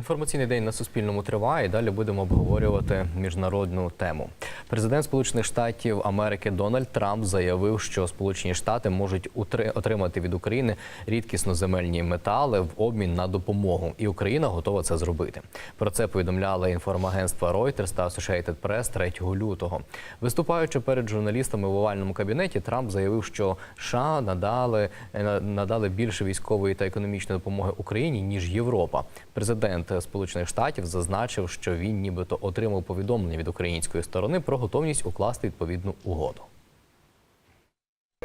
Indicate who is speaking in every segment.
Speaker 1: Інформаційний день на Суспільному триває. Далі будемо обговорювати міжнародну тему. Президент Сполучених Штатів Америки Дональд Трамп заявив, що Сполучені Штати можуть отримати від України рідкісно земельні метали в обмін на допомогу, і Україна готова це зробити. Про це повідомляли інформагентства Reuters та Associated Press 3 лютого. Виступаючи перед журналістами в овальному кабінеті, Трамп заявив, що США надали е, надали більше військової та економічної допомоги Україні ніж Європа. Президент Сполучених Штатів зазначив, що він нібито отримав повідомлення від української сторони про готовність укласти відповідну угоду.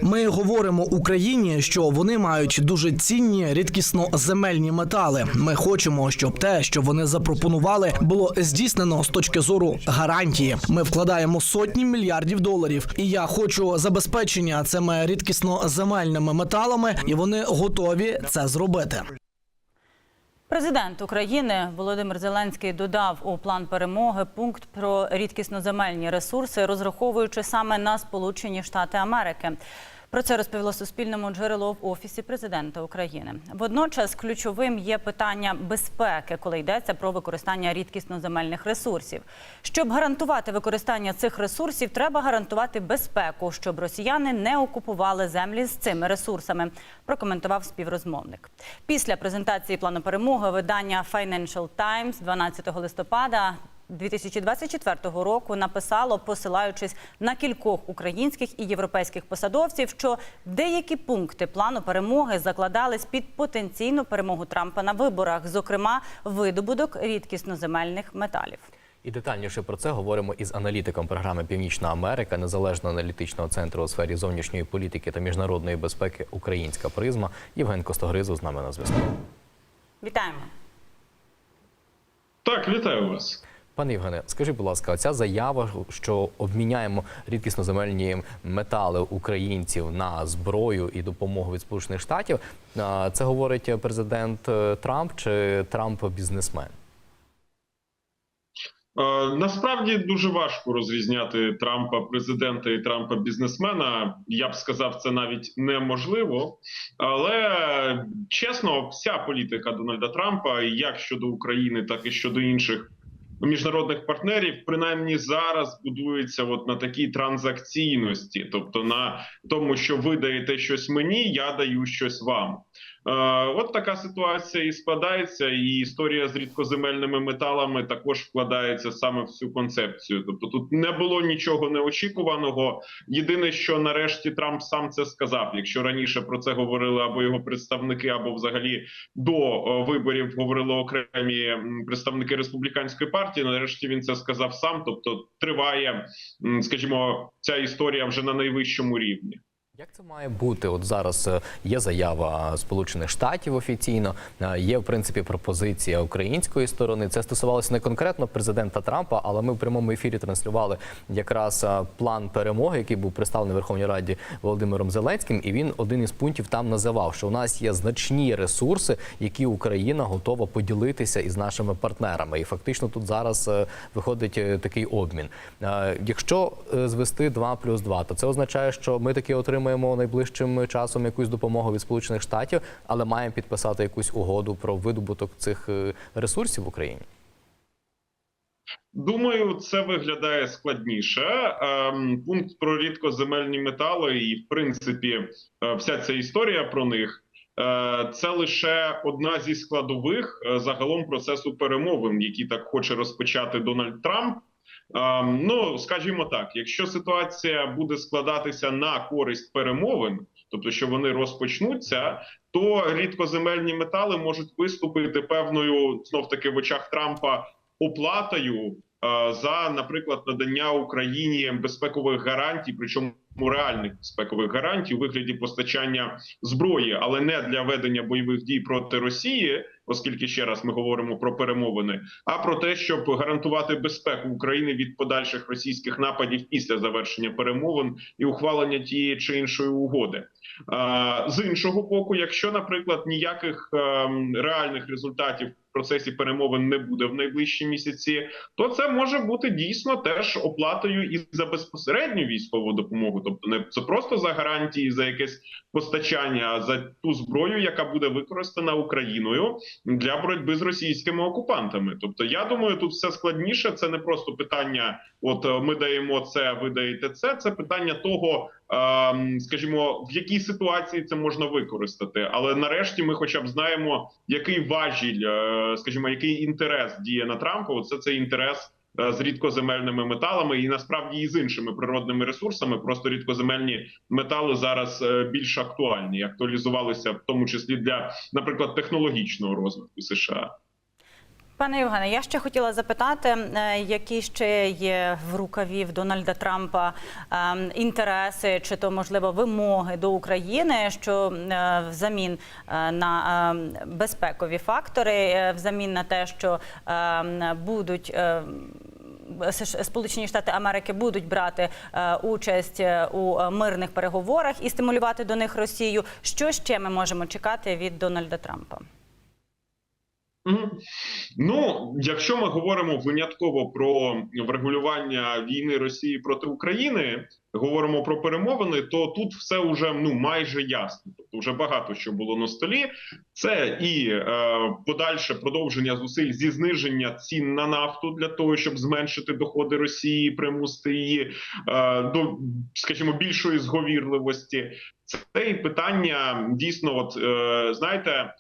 Speaker 2: Ми говоримо Україні, що вони мають дуже цінні рідкісно земельні метали. Ми хочемо, щоб те, що вони запропонували, було здійснено з точки зору гарантії. Ми вкладаємо сотні мільярдів доларів, і я хочу забезпечення цими рідкісно земельними металами, і вони готові це зробити.
Speaker 3: Президент України Володимир Зеленський додав у план перемоги пункт про рідкісноземельні ресурси, розраховуючи саме на Сполучені Штати Америки. Про це розповіло Суспільному джерело в офісі президента України. Водночас ключовим є питання безпеки, коли йдеться про використання рідкісноземельних ресурсів. Щоб гарантувати використання цих ресурсів, треба гарантувати безпеку, щоб росіяни не окупували землі з цими ресурсами. Прокоментував співрозмовник. Після презентації плану перемоги видання Financial Times 12 листопада 2024 року написало, посилаючись на кількох українських і європейських посадовців, що деякі пункти плану перемоги закладались під потенційну перемогу Трампа на виборах, зокрема видобуток рідкісноземельних металів.
Speaker 1: І детальніше про це говоримо із аналітиком програми Північна Америка, незалежного аналітичного центру у сфері зовнішньої політики та міжнародної безпеки Українська призма. Євген Костогризу з нами на зв'язку.
Speaker 3: Вітаємо.
Speaker 4: Так, вітаю вас.
Speaker 1: Пане Євгене, скажіть, будь ласка, оця заява, що обміняємо рідкісноземельні метали українців на зброю і допомогу від Сполучених Штатів, це говорить президент е, Трамп чи Трамп бізнесмен?
Speaker 4: Е, насправді дуже важко розрізняти Трампа президента і Трампа бізнесмена. Я б сказав, це навіть неможливо. Але чесно, вся політика Дональда Трампа, як щодо України, так і щодо інших міжнародних партнерів, принаймні зараз будується от на такій транзакційності, тобто на тому, що ви даєте щось мені, я даю щось вам. Е, От така ситуація і складається, і історія з рідкоземельними металами також вкладається саме в цю концепцію. Тобто, тут не було нічого неочікуваного. Єдине, що нарешті Трамп сам це сказав. Якщо раніше про це говорили або його представники, або взагалі до е, виборів говорили окремі представники республіканської партії. Нарешті він це сказав сам. Тобто, триває, скажімо, ця історія вже на найвищому рівні.
Speaker 1: Як це має бути? От зараз е, є заява Сполучених Штатів офіційно, е, є в принципі пропозиція української сторони. Це стосувалося не конкретно президента Трампа, але ми в прямому ефірі транслювали якраз е, план перемоги, який був представлений Верховній Раді Володимиром Зеленським. І він один із пунктів там називав, що у нас є значні ресурси, які Україна готова поділитися із нашими партнерами. І фактично тут зараз виходить такий обмін. Якщо звести 2 плюс 2, то це означає, що ми таки отримаємо найближчим часом якусь допомогу від Сполучених Штатів, але маємо підписати якусь угоду про видобуток цих е, ресурсів в Україні.
Speaker 4: Думаю, це виглядає складніше. Ем, Пункт про рідкоземельні метали, і в принципі, е, вся ця історія про них. е, Це лише одна зі складових загалом процесу перемовин, які так хоче розпочати Дональд Трамп. Ем, Ну, скажімо так, якщо ситуація буде складатися на користь перемовин, тобто що вони розпочнуться, то рідкоземельні метали можуть виступити певною знов таки в очах Трампа оплатою е, за, наприклад, надання Україні безпекових гарантій, причому реальних безпекових гарантій у вигляді постачання зброї, але не для ведення бойових дій проти Росії, оскільки ще раз ми говоримо про перемовини, а про те, щоб гарантувати безпеку України від подальших російських нападів після завершення перемовин і ухвалення тієї чи іншої угоди. Е, З іншого боку, якщо, наприклад, ніяких ем, реальних результатів в процесі перемовин не буде в найближчі місяці, то це може бути дійсно теж оплатою і за безпосередню військову допомогу, тобто не це просто за гарантії за якесь постачання, а за ту зброю, яка буде використана Україною для боротьби з російськими окупантами. Тобто, я думаю, тут все складніше. Це не просто питання: от е, ми даємо це, ви даєте це. Це питання того, скажімо, в якій ситуації це можна використати. Але нарешті ми, хоча б знаємо, який важіль, е, скажімо, який інтерес діє на Трампа. Оце цей інтерес. е, З рідкоземельними металами і насправді і з іншими природними ресурсами, просто рідкоземельні метали зараз е, більш актуальні, актуалізувалися в тому числі для, наприклад, технологічного розвитку США.
Speaker 3: Пане Євгене, я ще хотіла запитати, е, які ще є в рукаві в Дональда Трампа е, інтереси чи то можливо вимоги до України, що е, взамін е, на е, безпекові фактори, взамін на те, що е, будуть. Сполучені Штати Америки будуть брати участь у мирних переговорах і стимулювати до них Росію. Що ще ми можемо чекати від Дональда Трампа?
Speaker 4: Ну, якщо ми говоримо винятково про врегулювання війни Росії проти України, говоримо про перемовини, то тут все вже ну майже ясно. Тобто, вже багато що було на столі. Це і е, подальше продовження зусиль зі зниження цін на нафту для того, щоб зменшити доходи Росії, примусити її е, до, скажімо, більшої зговірливості. Це і питання дійсно, от е, знаєте.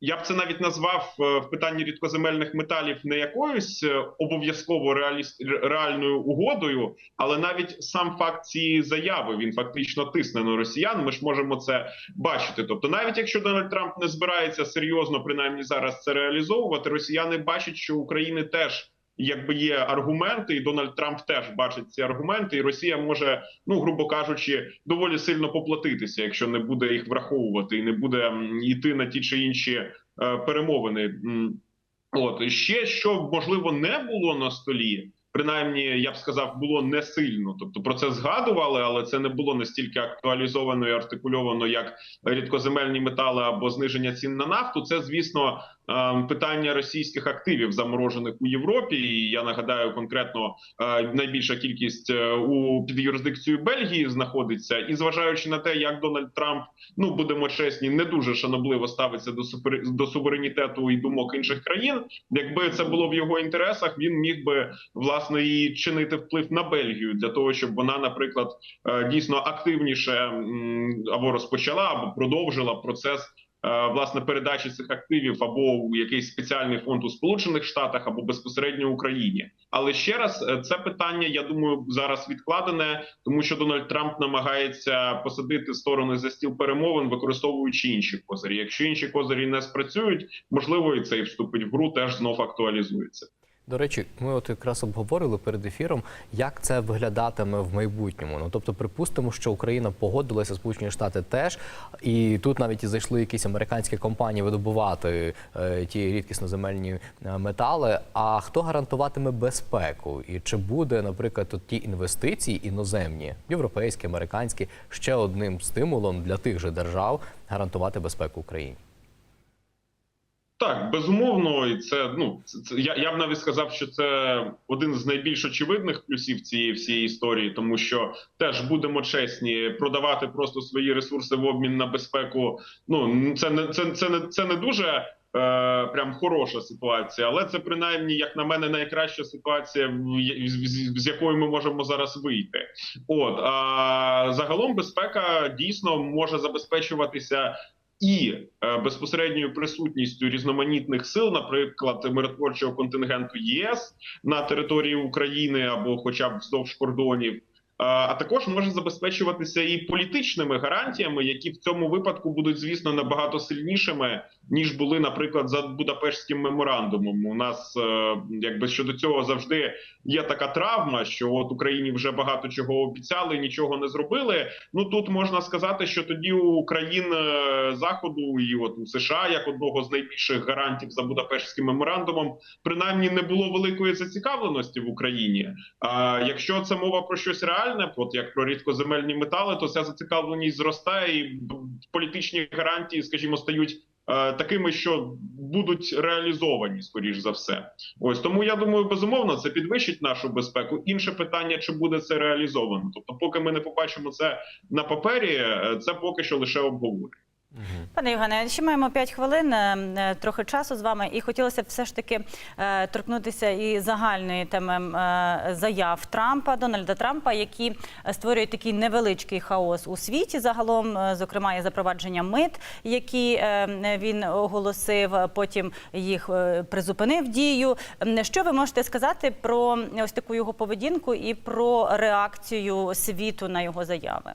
Speaker 4: Я б це навіть назвав е, в питанні рідкоземельних металів не якоюсь е, обов'язково реальною угодою, але навіть сам факт цієї заяви він фактично тисне на росіян. Ми ж можемо це бачити. Тобто, навіть якщо Дональд Трамп не збирається серйозно, принаймні зараз це реалізовувати, росіяни бачать, що України теж. Якби є аргументи, і Дональд Трамп теж бачить ці аргументи, і Росія може, ну грубо кажучи, доволі сильно поплатитися, якщо не буде їх враховувати і не буде йти на ті чи інші е, перемовини. От ще що можливо не було на столі, принаймні я б сказав, було не сильно. Тобто про це згадували, але це не було настільки актуалізовано і артикульовано, як рідкоземельні метали або зниження цін на нафту. Це звісно е, питання російських активів, заморожених у Європі. І я нагадаю конкретно е, найбільша кількість е, у під юрисдикцією Бельгії знаходиться, і зважаючи на те, як Дональд Трамп, ну будемо чесні, не дуже шанобливо ставиться до супер до суверенітету і думок інших країн. Якби це було в його інтересах, він міг би власне і чинити вплив на Бельгію для того, щоб вона, наприклад, е, дійсно активніше або розпочала, або продовжила процес. е, Власне, передачі цих активів або у якийсь спеціальний фонд у Сполучених Штатах, або безпосередньо Україні. Але ще раз, е, це питання, я думаю, зараз відкладене, тому що Дональд Трамп намагається посадити сторони за стіл перемовин, використовуючи інші козирі. Якщо інші козирі не спрацюють, можливо, і цей вступить в гру теж знов актуалізується.
Speaker 1: До речі, ми от якраз обговорили перед ефіром, як це виглядатиме в майбутньому. Ну тобто, припустимо, що Україна погодилася, Сполучені Штати теж, і тут навіть і зайшли якісь американські компанії видобувати е, ті рідкісноземельні е, метали. А хто гарантуватиме безпеку? І чи буде, наприклад, от ті інвестиції іноземні, європейські, американські, ще одним стимулом для тих же держав гарантувати безпеку Україні?
Speaker 4: Так, безумовно, і це ну це, я, я б навіть сказав, що це один з найбільш очевидних плюсів цієї всієї історії, тому що теж будемо чесні, продавати просто свої ресурси в обмін на безпеку. Ну це не це, це не це не дуже. е, Прям хороша ситуація, але це принаймні, як на мене, найкраща ситуація, з- якої ми можемо зараз вийти. От а загалом безпека дійсно може забезпечуватися і е, безпосередньою присутністю різноманітних сил, наприклад, миротворчого контингенту ЄС на території України або, хоча б вздовж кордонів. А також може забезпечуватися і політичними гарантіями, які в цьому випадку будуть, звісно, набагато сильнішими ніж були, наприклад, за Будапештським меморандумом. У нас е, якби щодо цього завжди є така травма, що от Україні вже багато чого обіцяли, нічого не зробили. Ну тут можна сказати, що тоді у країн е, заходу і от у США, як одного з найбільших гарантів за Будапештським меморандумом, принаймні не було великої зацікавленості в Україні. А якщо це мова про щось реальне. Фундаментальне, от як про рідкоземельні метали, то ця зацікавленість зростає, і політичні гарантії, скажімо, стають. е, Такими, що будуть реалізовані, скоріш за все, ось тому я думаю, безумовно, це підвищить нашу безпеку. Інше питання, чи буде це реалізовано. Тобто, поки ми не побачимо це на папері, е, це поки що лише обговорення.
Speaker 3: Пане Євгене, ще маємо 5 хвилин, е, е, трохи часу з вами, і хотілося б все ж таки е, торкнутися і загальної теми е, заяв Трампа, Дональда Трампа, які створюють такий невеличкий хаос у світі. Загалом, зокрема, є запровадження мит, які е, він оголосив. Потім їх е, призупинив дію. Що ви можете сказати про ось таку його поведінку і про реакцію світу на його заяви?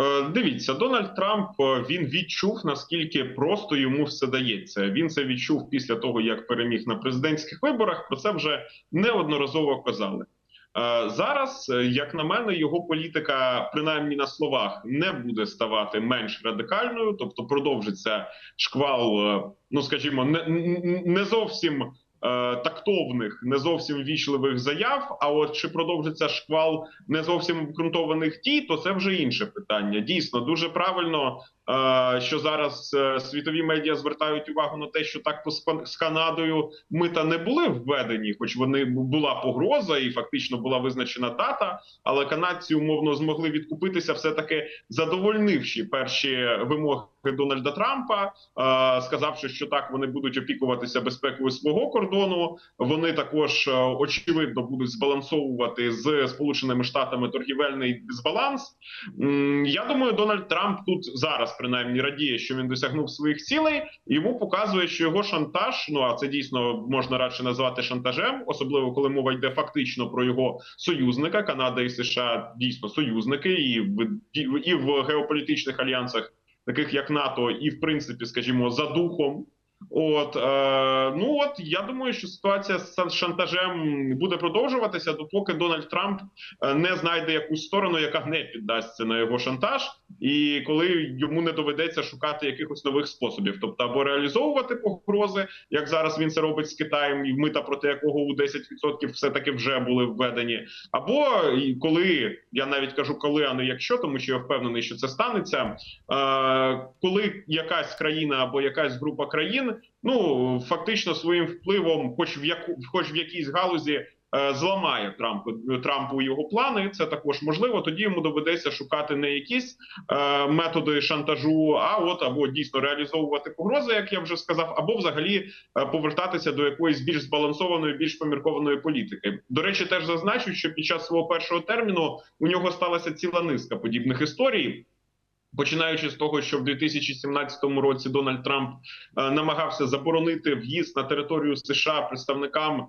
Speaker 4: Е, Дивіться, Дональд Трамп е, він відчув наскільки просто йому все дається. Він це відчув після того, як переміг на президентських виборах. Про це вже неодноразово казали. Е, Зараз, як на мене, його політика, принаймні на словах, не буде ставати менш радикальною, тобто продовжиться шквал, ну скажімо, не, не- зовсім тактовних, не зовсім вічливих заяв. А от чи продовжиться шквал не зовсім обґрунтованих дій, то це вже інше питання. Дійсно, дуже правильно, е, що зараз е, світові медіа звертають увагу на те, що так з Канадою мита не були введені, хоч вони була погроза і фактично була визначена дата. Але канадці умовно змогли відкупитися, все таки задовольнивши перші вимоги Дональда Трампа, е, сказавши, що так вони будуть опікуватися безпекою свого кордону. Вони також е, очевидно будуть збалансовувати з Сполученими Штатами торгівельний дисбаланс. Я думаю, Дональд Трамп тут зараз принаймні радіє, що він досягнув своїх цілей. і Йому показує, що його шантаж, ну а це дійсно можна радше назвати шантажем, особливо коли мова йде фактично про його союзника. Канада і США дійсно союзники, і в і в геополітичних альянсах, таких як НАТО, і в принципі, скажімо, за духом. От е, ну от я думаю, що ситуація з шантажем буде продовжуватися, допоки Дональд Трамп е, не знайде якусь сторону, яка не піддасться на його шантаж, і коли йому не доведеться шукати якихось нових способів, тобто або реалізовувати погрози, як зараз він це робить з Китаєм, і мита проти якого у 10% все таки вже були введені, або коли я навіть кажу, коли а не якщо, тому що я впевнений, що це станеться. Е, коли якась країна або якась група країн, ну фактично своїм впливом, хоч в яку, хоч в якійсь галузі. Е, Зламає Трампу Трампу його плани. Це також можливо. Тоді йому доведеться шукати не якісь е, методи шантажу, а от або дійсно реалізовувати погрози, як я вже сказав, або взагалі е, повертатися до якоїсь більш збалансованої, більш поміркованої політики. До речі, теж зазначу, що під час свого першого терміну у нього сталася ціла низка подібних історій. Починаючи з того, що в 2017 році Дональд Трамп намагався заборонити в'їзд на територію США представникам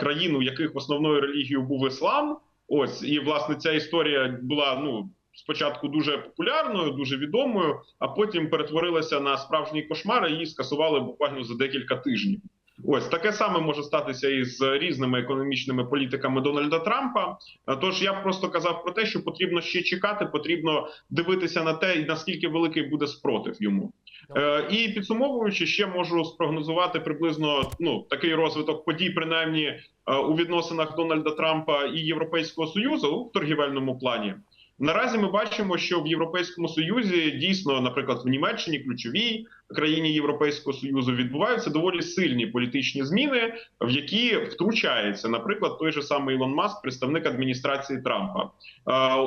Speaker 4: країн, у яких основною релігією був іслам. Ось і власне ця історія була ну спочатку дуже популярною, дуже відомою, а потім перетворилася на справжній кошмар. і Її скасували буквально за декілька тижнів. Ось таке саме може статися і з різними економічними політиками Дональда Трампа. Тож я просто казав про те, що потрібно ще чекати, потрібно дивитися на те, наскільки великий буде спротив йому. Е, і підсумовуючи, ще можу спрогнозувати приблизно ну такий розвиток подій, принаймні е, у відносинах Дональда Трампа і Європейського союзу в торгівельному плані. Наразі ми бачимо, що в Європейському Союзі дійсно, наприклад, в Німеччині, ключовій країні Європейського союзу, відбуваються доволі сильні політичні зміни, в які втручається, наприклад, той же самий Ілон Маск, представник адміністрації Трампа.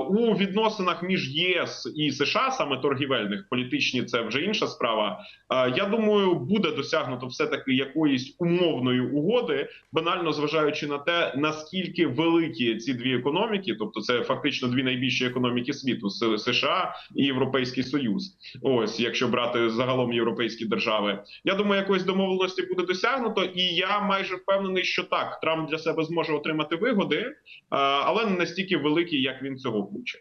Speaker 4: У відносинах між ЄС і США, саме торгівельних, політичні це вже інша справа. Я думаю, буде досягнуто все таки якоїсь умовної угоди, банально зважаючи на те, наскільки великі ці дві економіки, тобто це фактично дві найбільші економіки світу США і Європейський Союз. Ось якщо брати загалом європейські держави, я думаю, якоїсь домовленості буде досягнуто, і я майже впевнений, що так Трамп для себе зможе отримати вигоди, е, але не настільки великі, як він цього хоче.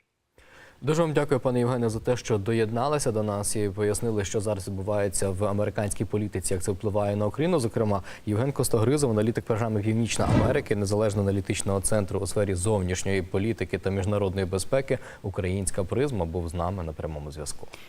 Speaker 1: Дуже вам дякую, пане Євгене, за те, що доєдналися до нас і пояснили, що зараз відбувається в американській політиці, як це впливає на Україну. Зокрема, Євген Костогризов, аналітик програми Північна Америки, незалежного аналітичного центру у сфері зовнішньої політики та міжнародної безпеки. Українська призма був з нами на прямому зв'язку.